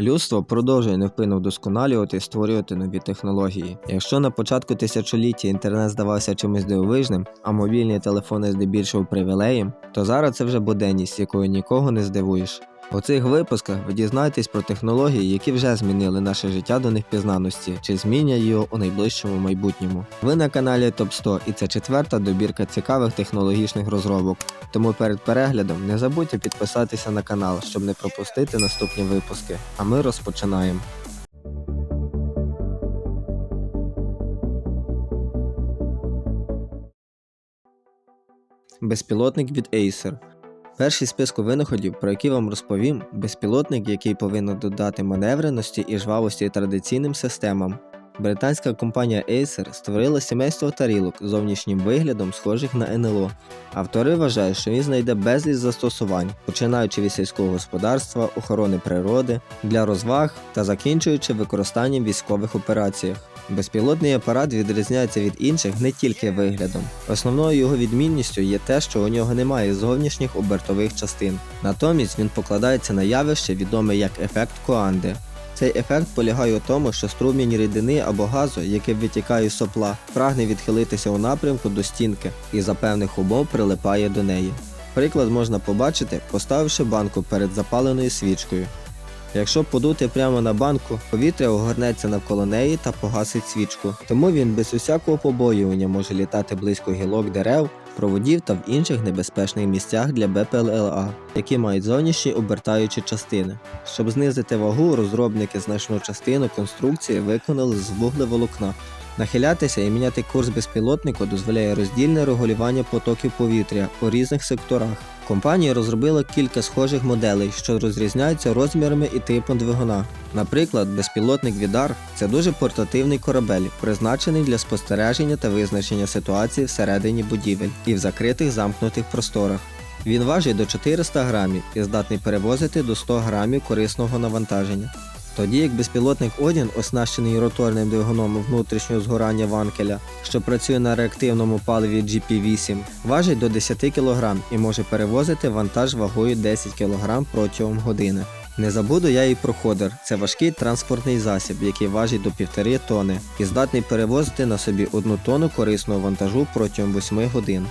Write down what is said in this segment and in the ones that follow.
Людство продовжує невпинно вдосконалювати і створювати нові технології. Якщо на початку тисячоліття інтернет здавався чимось дивовижним, а мобільні телефони здебільшого привілеєм, то зараз це вже буденність, якою нікого не здивуєш. У цих випусках ви дізнаєтесь про технології, які вже змінили наше життя до невпізнаності, чи змінять його у найближчому майбутньому. Ви на каналі Топ 100 і це четверта добірка цікавих технологічних розробок. Тому перед переглядом не забудьте підписатися на канал, щоб не пропустити наступні випуски. А ми розпочинаємо. Безпілотник від Acer. Перший списку винаходів, про які вам розповім, безпілотник, який повинен додати маневреності і жвавості традиційним системам. Британська компанія Acer створила сімейство тарілок зовнішнім виглядом, схожих на НЛО. Автори вважають, що він знайде безліч застосувань, починаючи від сільського господарства, охорони природи, для розваг та закінчуючи використанням військових операціях. Безпілотний апарат відрізняється від інших не тільки виглядом. Основною його відмінністю є те, що у нього немає зовнішніх обертових частин. Натомість він покладається на явище, відоме як ефект Коанди. Цей ефект полягає у тому, що струмінь рідини або газу, який витікає з сопла, прагне відхилитися у напрямку до стінки і за певних умов прилипає до неї. Приклад можна побачити, поставивши банку перед запаленою свічкою. Якщо подути прямо на банку, повітря огорнеться навколо неї та погасить свічку, тому він без усякого побоювання може літати близько гілок дерев, проводів та в інших небезпечних місцях для БПЛА, які мають зовнішні обертаючі частини. Щоб знизити вагу, розробники значну частину конструкції виконали з вуглеволокна. Нахилятися і міняти курс безпілотнику дозволяє роздільне регулювання потоків повітря у різних секторах. Компанія розробила кілька схожих моделей, що розрізняються розмірами і типом двигуна. Наприклад, безпілотник Відар це дуже портативний корабель, призначений для спостереження та визначення ситуації всередині будівель і в закритих замкнутих просторах. Він важить до 400 грамів і здатний перевозити до 100 грамів корисного навантаження. Тоді як безпілотник Одін, оснащений роторним двигуном внутрішнього згорання ванкеля, що працює на реактивному паливі GP8, важить до 10 кг і може перевозити вантаж вагою 10 кг протягом години. Не забуду я і про ходер. Це важкий транспортний засіб, який важить до 1,5 тони і здатний перевозити на собі 1 тонну корисного вантажу протягом 8 годин.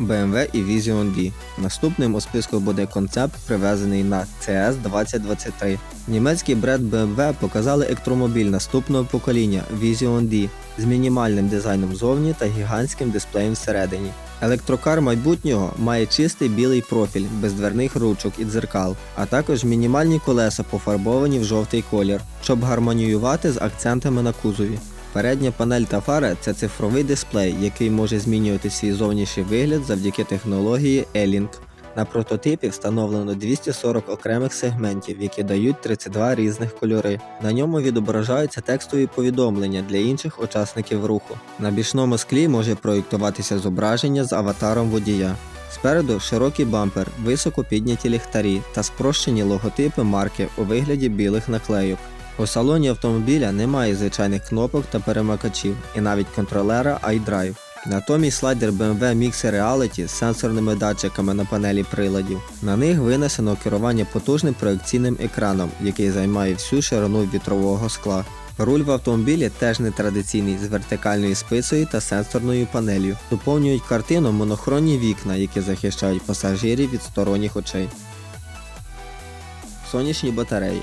BMW і Vision D. Наступним у списку буде концепт, привезений на CS 2023. Німецький бренд BMW показали електромобіль наступного покоління Vision D з мінімальним дизайном зовні та гігантським дисплеєм всередині. Електрокар майбутнього має чистий білий профіль, без дверних ручок і дзеркал, а також мінімальні колеса пофарбовані в жовтий колір, щоб гармоніювати з акцентами на кузові. Передня панель та фара це цифровий дисплей, який може змінювати свій зовнішній вигляд завдяки технології E-Link. На прототипі встановлено 240 окремих сегментів, які дають 32 різних кольори. На ньому відображаються текстові повідомлення для інших учасників руху. На бічному склі може проєктуватися зображення з аватаром водія. Спереду широкий бампер, високо підняті ліхтарі та спрощені логотипи марки у вигляді білих наклейок. У салоні автомобіля немає звичайних кнопок та перемикачів і навіть контролера iDrive. Натомість слайдер BMW Mixer Reality з сенсорними датчиками на панелі приладів. На них винесено керування потужним проекційним екраном, який займає всю ширину вітрового скла. Руль в автомобілі теж не традиційний з вертикальною спицею та сенсорною панелью. Доповнюють картину монохронні вікна, які захищають пасажирів від сторонніх очей. Сонячні батареї.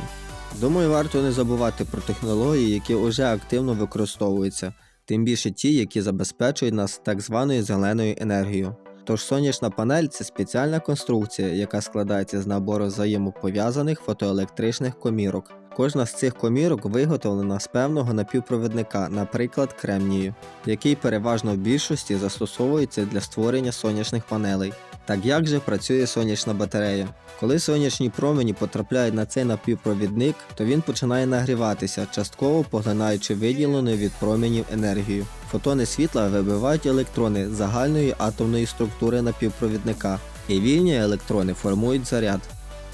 Думаю, варто не забувати про технології, які вже активно використовуються, тим більше ті, які забезпечують нас так званою зеленою енергією. Тож сонячна панель це спеціальна конструкція, яка складається з набору взаємопов'язаних фотоелектричних комірок. Кожна з цих комірок виготовлена з певного напівпровідника, наприклад, кремнію, який переважно в більшості застосовується для створення сонячних панелей. Так як же працює сонячна батарея? Коли сонячні промені потрапляють на цей напівпровідник, то він починає нагріватися, частково поглинаючи виділену від променів енергію. Фотони світла вибивають електрони з загальної атомної структури напівпровідника, і вільні електрони формують заряд.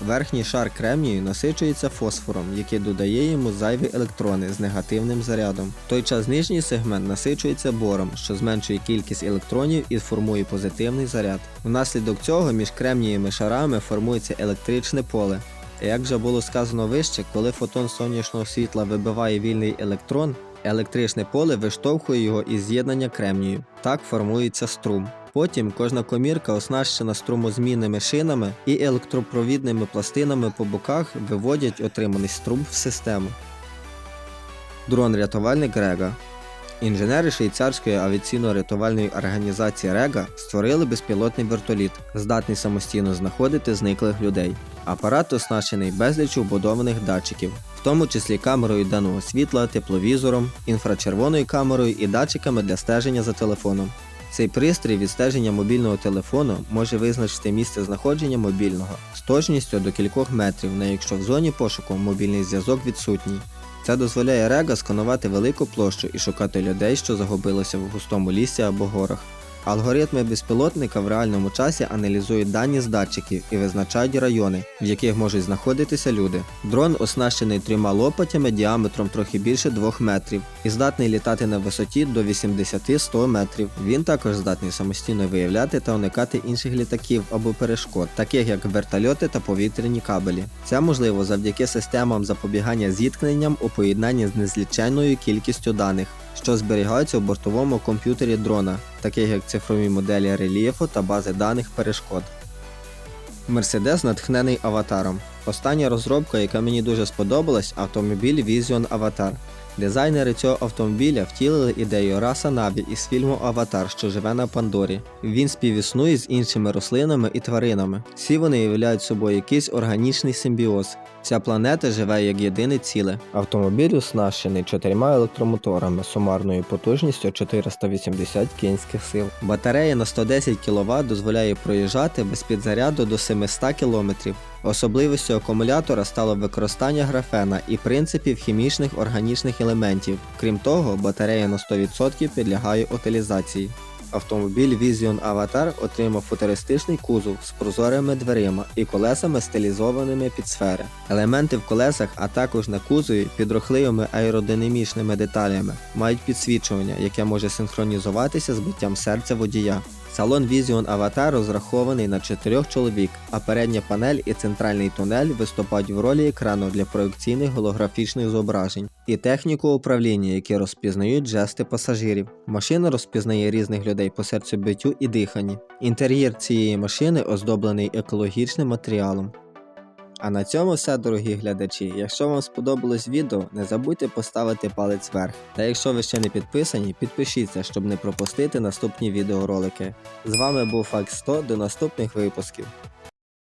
Верхній шар кремнію насичується фосфором, який додає йому зайві електрони з негативним зарядом. В той час нижній сегмент насичується бором, що зменшує кількість електронів і формує позитивний заряд. Внаслідок цього між кремнієвими шарами формується електричне поле. Як вже було сказано вище, коли фотон сонячного світла вибиває вільний електрон, електричне поле виштовхує його із з'єднання кремнію. Так формується струм. Потім кожна комірка оснащена струмозмінними шинами і електропровідними пластинами по боках виводять отриманий струм в систему. Дрон-рятувальник Рега Інженери швейцарської авіаційно-рятувальної організації Рега створили безпілотний вертоліт, здатний самостійно знаходити зниклих людей. Апарат оснащений безліч вбудованих датчиків, в тому числі камерою денного світла, тепловізором, інфрачервоною камерою і датчиками для стеження за телефоном. Цей пристрій відстеження мобільного телефону може визначити місце знаходження мобільного з точністю до кількох метрів, не якщо в зоні пошуку мобільний зв'язок відсутній. Це дозволяє Рега сканувати велику площу і шукати людей, що загубилися в густому лісі або горах. Алгоритми безпілотника в реальному часі аналізують дані з датчиків і визначають райони, в яких можуть знаходитися люди. Дрон оснащений трьома лопатями діаметром трохи більше 2 метрів і здатний літати на висоті до 80-100 метрів. Він також здатний самостійно виявляти та уникати інших літаків або перешкод, таких як вертольоти та повітряні кабелі. Це можливо завдяки системам запобігання зіткненням у поєднанні з незліченною кількістю даних що зберігаються у бортовому комп'ютері дрона, таких як цифрові моделі рельєфу та бази даних перешкод. Мерседес натхнений аватаром. Остання розробка, яка мені дуже сподобалась, автомобіль Vision Avatar. Дизайнери цього автомобіля втілили ідею Раса Набі із фільму Аватар, що живе на Пандорі. Він співіснує з іншими рослинами і тваринами. Всі вони являють собою якийсь органічний симбіоз. Ця планета живе як єдине ціле. Автомобіль оснащений чотирма електромоторами сумарною потужністю 480 кінських сил. Батарея на 110 кВт дозволяє проїжджати без підзаряду до 700 км. Особливістю акумулятора стало використання графена і принципів хімічних органічних елементів. Крім того, батарея на 100% підлягає утилізації. Автомобіль Vision Avatar отримав футуристичний кузов з прозорими дверима і колесами стилізованими під сфери. Елементи в колесах, а також на кузові під рухливими аеродинамічними деталями мають підсвічування, яке може синхронізуватися з биттям серця водія. Салон Vision Avatar розрахований на 4 чоловік, а передня панель і центральний тунель виступають в ролі екрану для проекційних голографічних зображень і техніку управління, які розпізнають жести пасажирів. Машина розпізнає різних людей по серцебиттю і диханні. Інтер'єр цієї машини оздоблений екологічним матеріалом. А на цьому все, дорогі глядачі. Якщо вам сподобалось відео, не забудьте поставити палець вверх. Та якщо ви ще не підписані, підпишіться, щоб не пропустити наступні відеоролики. З вами був Факт 100 до наступних випусків.